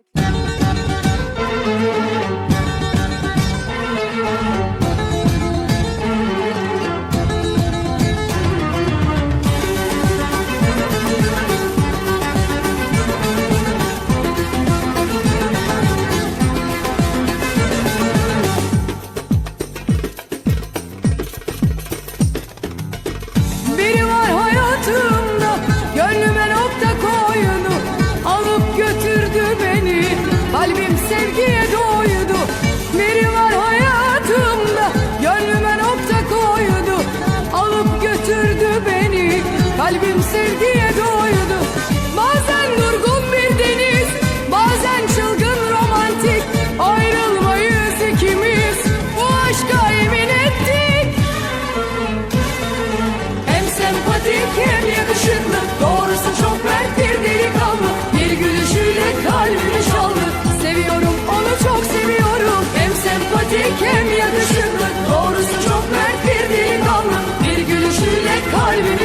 Biri beni Kalbim sevgiye doydu. Biri var hayatımda? Gönlüme nokta koydu. Alıp götürdü beni. Kalbim sevgiye yakışıklı Doğrusu çok mert bir delikanlı Bir gülüşüyle kalbimi